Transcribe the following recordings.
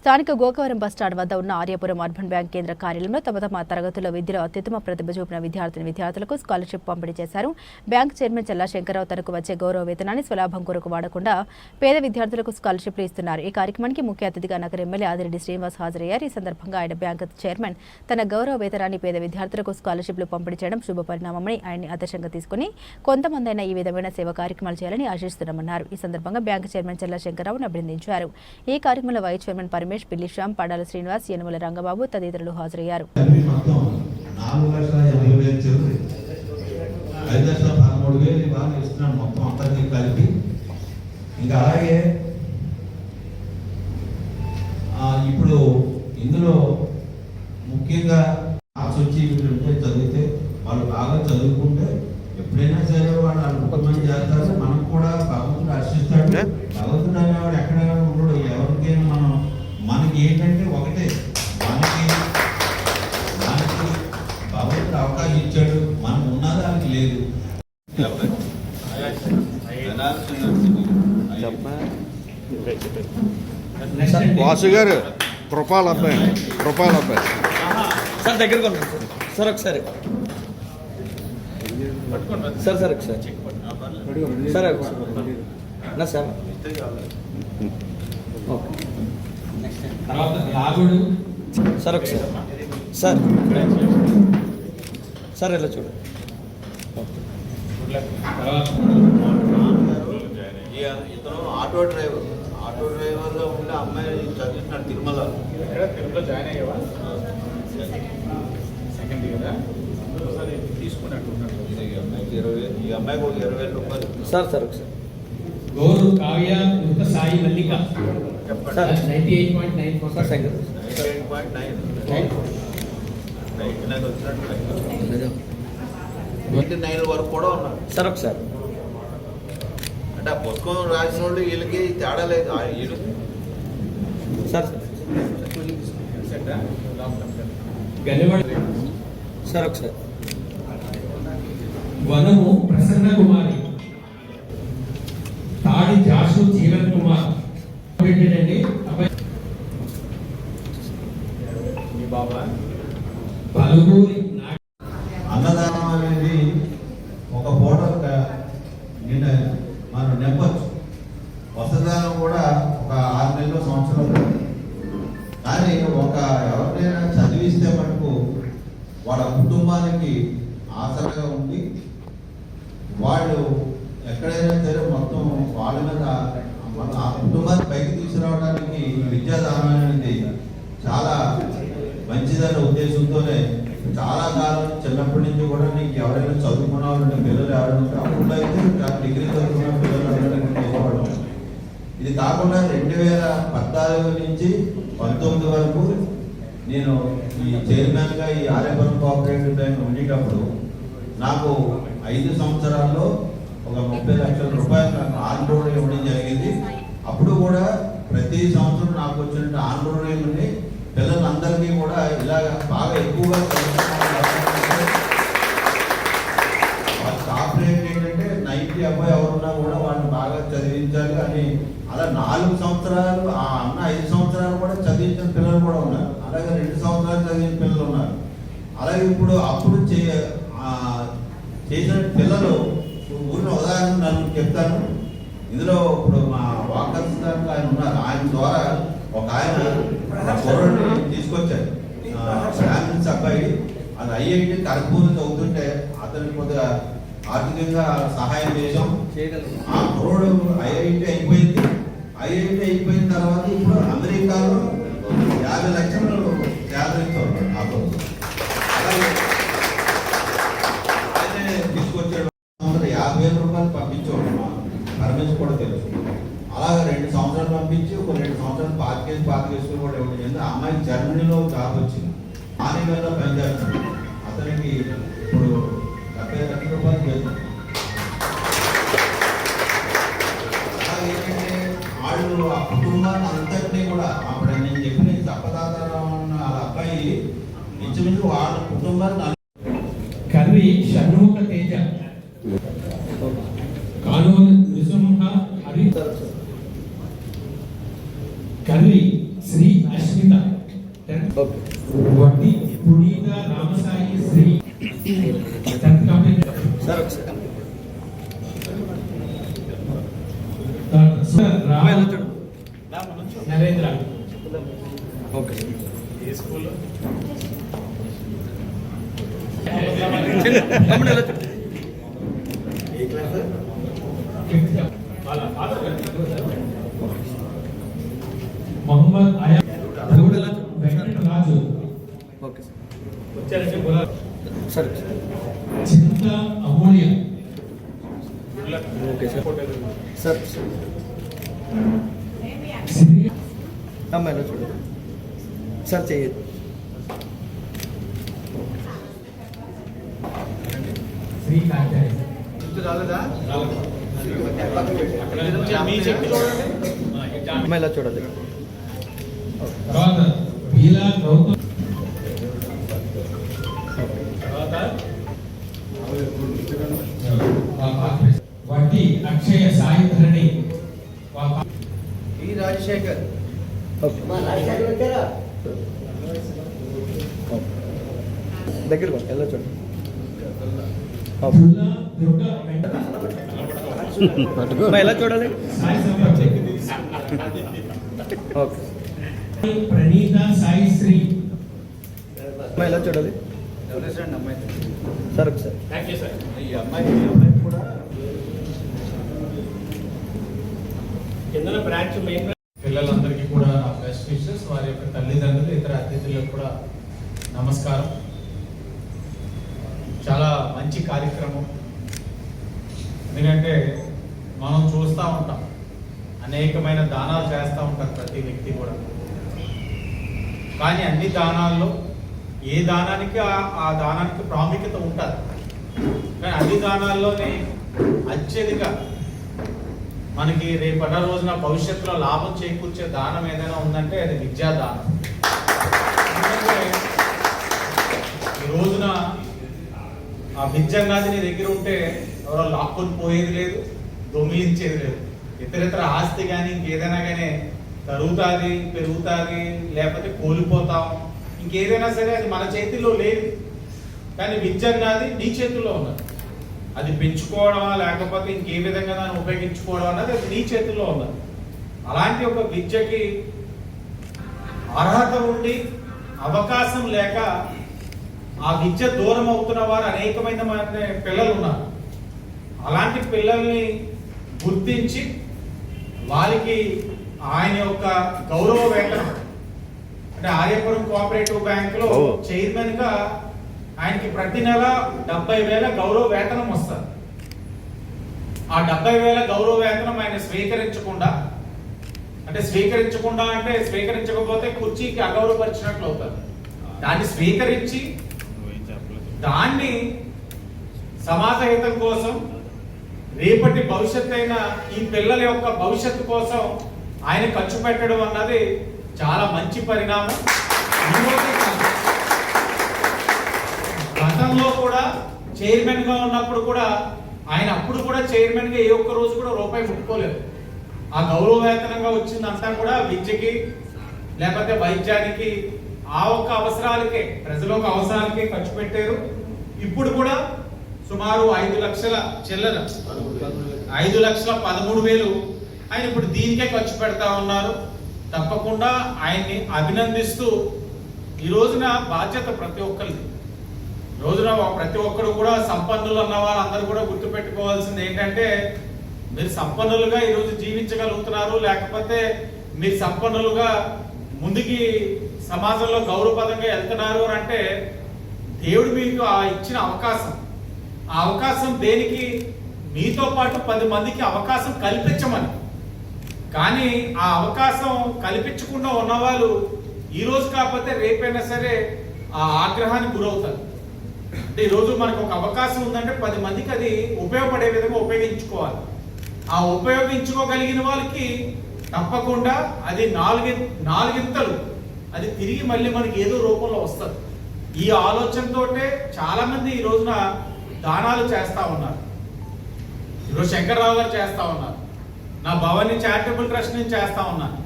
స్థానిక గోకవరం బస్టాండ్ వద్ద ఉన్న ఆర్యపురం అర్బన్ బ్యాంక్ కేంద్ర కార్యాలయంలో తమ తమ తరగతుల్లో విద్యలో అత్యుత్తమ ప్రతిభ చూపిన విద్యార్థిని విద్యార్థులకు స్కాలర్షిప్ పంపిణీ చేశారు. బ్యాంక్ చైర్మన్ చల్లా శంకరరావు తనకు వచ్చే గౌరవ వేతనాన్ని స్వలాభం కొరకు వాడకుండా పేద విద్యార్థులకు స్కాలర్షిప్లు ఇస్తున్నారు. ఈ కార్యక్రమానికి ముఖ్య అతిథిగా నగర ఎమ్మెల్యే ఆదిరెడ్డి శ్రీనివాస్ హాజరయ్యారు. ఈ సందర్భంగా ఆయన బ్యాంక్ చైర్మన్ తన గౌరవ వేతనాన్ని పేద విద్యార్థులకు స్కాలర్షిప్లు పంపిణీ చేయడం శుభ పరిణామమని ఆయన్ని ఆదర్శంగా తీసుకుని కొంతమంది అయినా ఈ విధమైన సేవా కార్యక్రమాలు చేయాలని ఆశిస్తున్నామన్నారు. ఈ సందర్భంగా బ్యాంక్ చైర్మన్ చల్లా శంకరరావును అభినందించారు. ఈ కార్యక్రమంలో వైస్ చైర్మన్ పరిమి రమేష్ పిల్లిశ్యామ్ పడాల శ్రీనివాస్ యనమల రంగబాబు తదితరులు హాజరయ్యారు. ఇంకా అలాగే ఇప్పుడు ఇందులో ముఖ్యంగా ఆసొచ్చి ఉంటే చదివితే వాళ్ళు బాగా చదువుకుంటే ఎప్పుడైనా సరే వాళ్ళు అనుకున్నది చేస్తారు మనం కూడా భగవంతుడు హర్షిస్తాడు భగవంతుడు అనేవాడు ఎక్కడ ఉండడు ఎవరికైనా మనం మనకి ఏంటంటే ఒకటే మనకి మనకి భగవంతుడు అవకాశం ఇచ్చాడు మనం ఉన్నది వాళ్ళకి లేదు వాసు గారు కృపాల అబ్బాయి కృపాల అబ్బాయి. సార్ దగ్గరకు ఉన్నాను సార్ ఒకసారి. సార్ సార్ ఒకసారి. సార్ ఒకసారి. నా సార్. సార్ ఒకసారి. సార్. సార్ ఇలా చూడండి తర్వాత ఇతను ఆటో డ్రైవర్. ఆటో డ్రైవర్గా ఉండే అమ్మాయి చదివిస్తున్నాడు తిరుమల. ఎక్కడ? తిరుపతిలో జాయిన్ అయ్యావా? సెకండ్ ఇయరా? ఒకసారి తీసుకున్నట్టున్నాడు ఇది ఈ అమ్మాయికి ఇరవై వేలు ఈ అమ్మాయికి ఒక ఇరవై వేల రూపాయలు. సార్ సార్ ఒకసారి. Goru Kavya Nrutha Sai Mallika. Sir ninety eight point nine four sir. Eight point nine. Ninety nine వచ్చినట్టు నైన్టీ నైన్ వరకు కూడా ఉన్నారు సార్ ఒకసారి. అంటే ఆ పుస్తకం రాసిన వాళ్ళు వీళ్ళకి తేడా లేదు. ఆ వీళ్ళు సార్. గనివాడ సార్ ఒకసారి. వనము ప్రసన్న వాళ్ళ కుటుంబానికి ఆశగా ఉండి వాళ్ళు ఎక్కడైనా సరే మొత్తం వాళ్ళ మీద ఆ కుటుంబాన్ని పైకి తీసుకురావడానికి ఈ విద్యాదానం అనేది చాలా మంచిదనే ఉద్దేశంతోనే చాలా కాలం చిన్నప్పటి నుంచి కూడా నీకు ఎవరైనా చదువుకున్న పిల్లలు ఎవరైనా అప్పుడు అయితే డిగ్రీ చదువుకున్న పిల్లలు ఎవరైనా ఇది కాకుండా రెండు వేల పద్నాలుగు నుంచి పంతొమ్మిది వరకు నేను ఈ చైర్మన్గా ఈ ఆర్యపురం కోఆపరేటివ్ బ్యాంక్ ఉండేటప్పుడు నాకు ఐదు సంవత్సరాల్లో ఒక ముప్పై లక్షల రూపాయలు నాకు ఆన్ రోడ్ ఇవ్వడం జరిగింది. అప్పుడు కూడా ప్రతి సంవత్సరం నాకు వచ్చిన ఆన్ రోడ్ ఉండి పిల్లలందరికీ కూడా ఇలాగ బాగా ఎక్కువగా చదువుకున్న కాపరేట్ ఏంటంటే నైన్టీ అబ్బాయి ఎవరున్నా కూడా వాళ్ళని బాగా చదివించాలి అని అలా నాలుగు సంవత్సరాలు ఆ అన్న ఐదు సంవత్సరాలు కూడా చదివించిన పిల్లలు కూడా ఉన్నారు. అలాగే రెండు సంవత్సరాలు చదివిన పిల్లలు ఉన్నారు. అలాగే ఇప్పుడు అప్పుడు చే చేసిన పిల్లలు ఊరిన ఉదాహరణ నన్ను చెప్తాను. ఇందులో ఇప్పుడు మా వాకర్స్ దాంట్లో ఆయన ఉన్నారు. ఆయన ద్వారా ఒక ఆయన తీసుకొచ్చారు. బ్రాహ్మిన్స్ అబ్బాయి. అది ఐఐటి కర్పూర్ చదువుతుంటే అతనికి కొద్దిగా ఆర్థికంగా సహాయం చేసాం చేయగలరు. ఆ కుర్రోడు ఐఐటి అయిపోయింది. ఐఐటి అయిపోయిన తర్వాత ఇప్పుడు అమెరికాలో యాభై లక్షలు సేకరిస్తారు ఆ రోజు అయితే తీసుకొచ్చాడు యాభై వేల రూపాయలు పంపించేవాడు మా పరమేశ్వర్ కూడా తెలుసు. అలాగే రెండు సంవత్సరాలు పంపించి ఒక రెండు సంవత్సరాలు పాతికేసి పాతికేసుకుని కూడా ఇవ్వడం. జరిగింది ఆ జర్మనీలో జాబ్ వచ్చింది. ఆనేవేలో పనిచేస్తుంది అతనికి ఇప్పుడు డెబ్బై లక్షల రూపాయలు చేస్తుంది ఇంచుమించు వాళ్ళ కుటుంబాన్ని Karri Shanmukha Teja. Kanuru Nisimha Hari. Karri Sri Ashmita okay Vaddi Punitha Ramasai Sri. Tenth complete sir ఒకసారి సార్ అమ్మాయి ఎలా రామ చూడు నరేంద్ర ఓకే తమ్ముడు ఎలా చూడు మొహమ్మద్ అయా ఓకే సరే Chinta Amulya okay sir sir sir Sri sir చెయ్యదు శ్రీ కార్యాలయం అమ్మాయి ఎలా చూడాలి తర్వాత బీలా గౌతమ్ వడ్డీ అక్షయ సాయి ధరణి ఈ రాజశేఖర్ ఓకే దగ్గర పో, ఎలా చూడు ఓకే. దుల్లా దుర్గా వెంకట అమ్మాయి ఎలా చూడాలి? ఓకే. ప్రణీత సాయి శ్రీ అమ్మాయి ఎలా చూడాలి? సార్ ఒకసారి. పిల్లలందరికీ కూడా బెస్ట్ విషెస్. వారి యొక్క తల్లిదండ్రులు ఇతర అతిథులకు కూడా నమస్కారం. చాలా మంచి కార్యక్రమం. ఎందుకంటే మనం చూస్తూ ఉంటాం. అనేకమైన దానాలు చేస్తూ ఉంటారు ప్రతి వ్యక్తి కూడా. కానీ అన్ని దానాల్లో ఏ దానానికి ఆ- దానానికి ప్రాముఖ్యత ఉంటుంది. కానీ అన్ని దానాల్లోనే అత్యధిక మనకి రేపటి రోజున భవిష్యత్తులో లాభం చేకూర్చే దానం ఏదైనా ఉందంటే అది విద్యా దానం ఈ రోజున ఆ విద్య అన్నది నీ దగ్గర ఉంటే ఎవరో లాక్కొని పోయేది లేదు దొంగిలించేది లేదు. ఇతరితర ఆస్తి కానీ ఇంకేదైనా కానీ తరుగుతుంది పెరుగుతుంది లేకపోతే కోల్పోతాం. ఇంకేదైనా సరే అది మన చేతిలో లేదు. కానీ విద్య అన్నది నీ చేతిలో ఉన్నది. అది పెంచుకోవడమా లేకపోతే ఇంకే విధంగా దాన్ని ఉపయోగించుకోవడం అన్నది అది నీ చేతిలో ఉన్నది. అలాంటి ఒక విద్యకి అర్హత ఉండి అవకాశం లేక ఆ విద్య దూరం అవుతున్న వారు అనేకమైన పిల్లలు ఉన్నారు. అలాంటి పిల్లల్ని గుర్తించి వారికి ఆయన యొక్క గౌరవ వేతనం. అంటే ఆర్యపురం కోఆపరేటివ్ బ్యాంక్లో. చైర్మన్గా ఆయనకి ప్రతి నెల డెబ్బై వేల గౌరవ వేతనం వస్తుంది. ఆ డెబ్బై వేల గౌరవ వేతనం ఆయన స్వీకరించకుండా అంటే స్వీకరించకుండా అంటే స్వీకరించకపోతే కుర్చీకి అగౌరవపరిచినట్లు అవుతారు. దాన్ని స్వీకరించి దాన్ని సమాజ హితం కోసం రేపటి భవిష్యత్తు అయిన ఈ పిల్లల యొక్క భవిష్యత్తు కోసం ఆయన ఖర్చు పెట్టడం అన్నది చాలా మంచి పరిణామం. గతంలో కూడా చైర్మన్గా ఉన్నప్పుడు కూడా ఆయన అప్పుడు కూడా చైర్మన్గా ఏ ఒక్క రోజు కూడా రూపాయి ముట్టుకోలేదు. ఆ గౌరవ వేతనంగా వచ్చిందంతా కూడా విద్యకి లేకపోతే వైద్యానికి ఆ ఒక్క అవసరాలకే ప్రజల ఒక అవసరాలకే ఖర్చు పెట్టారు. ఇప్పుడు కూడా సుమారు ఐదు లక్షల చిల్లర. ఐదు లక్షల పదమూడు వేలు. ఆయన ఇప్పుడు దీనికే ఖర్చు పెడతా ఉన్నారు. తప్పకుండా ఆయన్ని అభినందిస్తూ ఈ రోజున బాధ్యత ప్రతి ఒక్కరిది. రోజున ప్రతి ఒక్కరు కూడా సంపన్నులు అన్న వాళ్ళందరూ కూడా గుర్తుపెట్టుకోవాల్సింది ఏంటంటే మీరు సంపన్నులుగా ఈరోజు జీవించగలుగుతున్నారు. లేకపోతే మీరు సంపన్నులుగా ముందుకి సమాజంలో గౌరవపదంగా వెళ్తున్నారు అంటే దేవుడు మీకు ఆ ఇచ్చిన అవకాశం. ఆ అవకాశం దేనికి? మీతో పాటు పది మందికి అవకాశం కల్పించమని. కానీ ఆ అవకాశం కల్పించకుండా ఉన్నవాళ్ళు ఈరోజు కాకపోతే రేపైనా సరే ఆ ఆగ్రహానికి గురవుతారు. అంటే ఈరోజు మనకు ఒక అవకాశం ఉందంటే పది మందికి అది ఉపయోగపడే విధంగా ఉపయోగించుకోవాలి. ఆ ఉపయోగించుకోగలిగిన వాళ్ళకి తప్పకుండా అది నాలుగి నాలుగింతలు అది తిరిగి మళ్ళీ మనకి ఏదో రూపంలో వస్తుంది. ఈ ఆలోచనతోటే చాలామంది ఈ రోజున దానాలు చేస్తూ ఉన్నారు. ఈరోజు శంకర్రావు గారు చేస్తూ ఉన్నారు. నా భవన్ని చారిటబుల్ ట్రస్ట్ నుంచి చేస్తూ ఉన్నారు.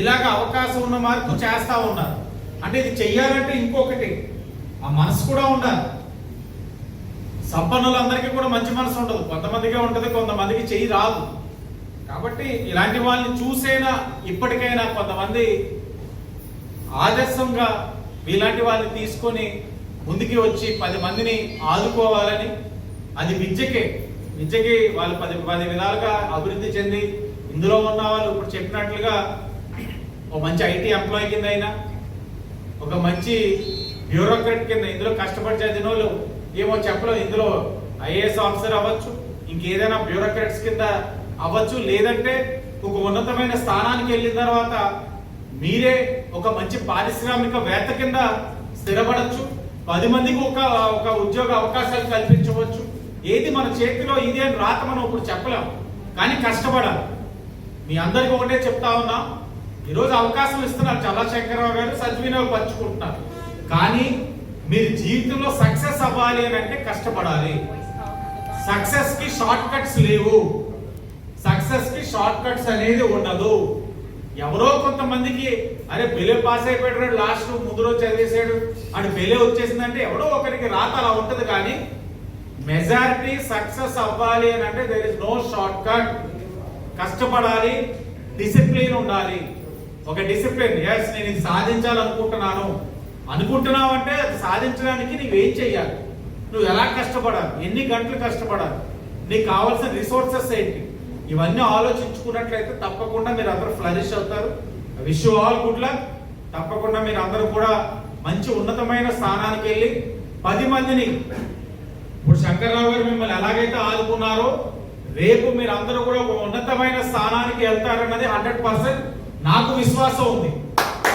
ఇలాగ అవకాశం ఉన్న మార్పు చేస్తూ ఉన్నారు. అంటే ఇది చెయ్యాలంటే ఇంకొకటి ఆ మనసు కూడా ఉండాలి. సంపన్నులందరికీ కూడా మంచి మనసు ఉండదు. కొంతమందికే ఉంటుంది కొంతమందికి చెయ్యి రాదు. కాబట్టి ఇలాంటి వాళ్ళని చూసైనా ఇప్పటికైనా కొంతమంది ఆదర్శంగా ఇలాంటి వాళ్ళని తీసుకొని ముందుకి వచ్చి పది మందిని ఆదుకోవాలని అది విద్యకే. విద్యకి వాళ్ళు పది పది విధాలుగా అభివృద్ధి చెంది ఇందులో ఉన్న వాళ్ళు ఇప్పుడు చెప్పినట్లుగా ఒక మంచి ఐటీ ఎంప్లాయీ కింద అయినా ఒక మంచి బ్యూరోక్రట్ కింద ఇందులో కష్టపడి చదివిన వాళ్ళు ఏమో చెప్పలేదు ఇందులో ఐఏఎస్ ఆఫీసర్ అవ్వచ్చు ఇంకేదైనా బ్యూరోక్రాట్స్ కింద అవ్వచ్చు. లేదంటే ఒక ఉన్నతమైన స్థానానికి వెళ్ళిన తర్వాత మీరే ఒక మంచి పారిశ్రామికవేత్త కింద స్థిరపడచ్చు. పది మందికి ఒక ఒక ఉద్యోగ అవకాశాలు కల్పించవచ్చు. ఏది మన చేతిలో ఇది అని రాత మనం ఇప్పుడు చెప్పలేం కానీ కష్టపడాలి. మీ అందరికీ ఒకటే చెప్తా ఉన్నా ఈరోజు అవకాశం ఇస్తున్నారు చల్లశంకరరావు గారు సద్వినియోగం పంచుకుంటున్నారు. కానీ మీరు జీవితంలో సక్సెస్ అవ్వాలి అని అంటే కష్టపడాలి. సక్సెస్కి షార్ట్ కట్స్ లేవు. సక్సెస్కి షార్ట్ కట్స్ అనేది ఉండదు. ఎవరో కొంతమందికి అరే బెలే పాస్ అయిపోయాడు లాస్ట్ ముందు రోజు చదివేశాడు. అని బెలే వచ్చేసిందంటే ఎవడో ఒకరికి రాత అలా ఉంటది కానీ మెజారిటీ సక్సెస్ అవ్వాలి అని అంటే there is no short cut కష్టపడాలి డిసిప్లిన్ ఉండాలి. ఒక డిసిప్లిన్ ఎస్ నేను ఇది సాధించాలనుకుంటున్నాను. అనుకుంటున్నావు అంటే అది సాధించడానికి నువ్వేం చెయ్యాలి? నువ్వు ఎలా కష్టపడాలి? ఎన్ని గంటలు కష్టపడాలి? నీకు కావాల్సిన రిసోర్సెస్ ఏంటి? ఇవన్నీ ఆలోచించుకున్నట్లయితే తప్పకుండా మీరు అందరూ ఫ్లరిష్ అవుతారు. Wish all good luck. తప్పకుండా మీరు అందరూ కూడా మంచి ఉన్నతమైన స్థానానికి వెళ్ళి పది మందిని ఇప్పుడు శంకర్రావు గారు మిమ్మల్ని ఎలాగైతే ఆదుకున్నారో రేపు మీరు అందరూ కూడా ఒక ఉన్నతమైన స్థానానికి వెళ్తారన్నది హండ్రెడ్ పర్సెంట్ నాకు విశ్వాసం ఉంది.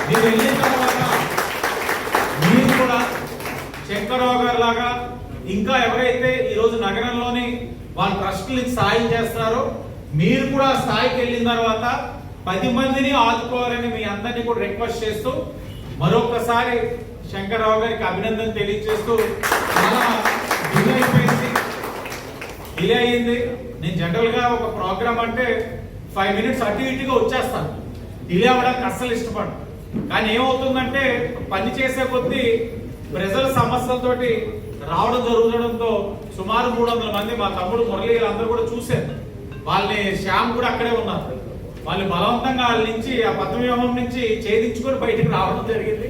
మీరు వెళ్ళిన తర్వాత మీరు కూడా శంకర్రావు గారు లాగా ఇంకా ఎవరైతే ఈరోజు నగరంలోని వాళ్ళ ట్రస్టులకి సాయం చేస్తున్నారో మీరు కూడా ఆ స్థాయికి వెళ్ళిన తర్వాత పది మందిని ఆదుకోవాలని మీ అందరినీ కూడా రిక్వెస్ట్ చేస్తూ మరొకసారి శంకర్రావు గారికి అభినందన తెలియజేస్తూ డిలే అయిపోయింది. నేను జనరల్గా ఒక ప్రోగ్రామ్ అంటే ఫైవ్ మినిట్స్ అటు ఇటుగా వచ్చేస్తాను. డిలే అవ్వడానికి అస్సలు ఇష్టపడు కానీ ఏమవుతుందంటే పని చేసే కొద్దీ ప్రజల సమస్యలతోటి రావడం జరుగుతుండడంతో సుమారు మూడు వందల మంది మా తమ్ముడు మురళి అందరూ కూడా చూశారు. వాళ్ళని శ్యామ్ కూడా అక్కడే ఉన్నారు. వాళ్ళు బలవంతంగా వాళ్ళ నుంచి ఆ పద్మవ్యూహం నుంచి ఛేదించుకొని బయటకు రావడం జరిగింది.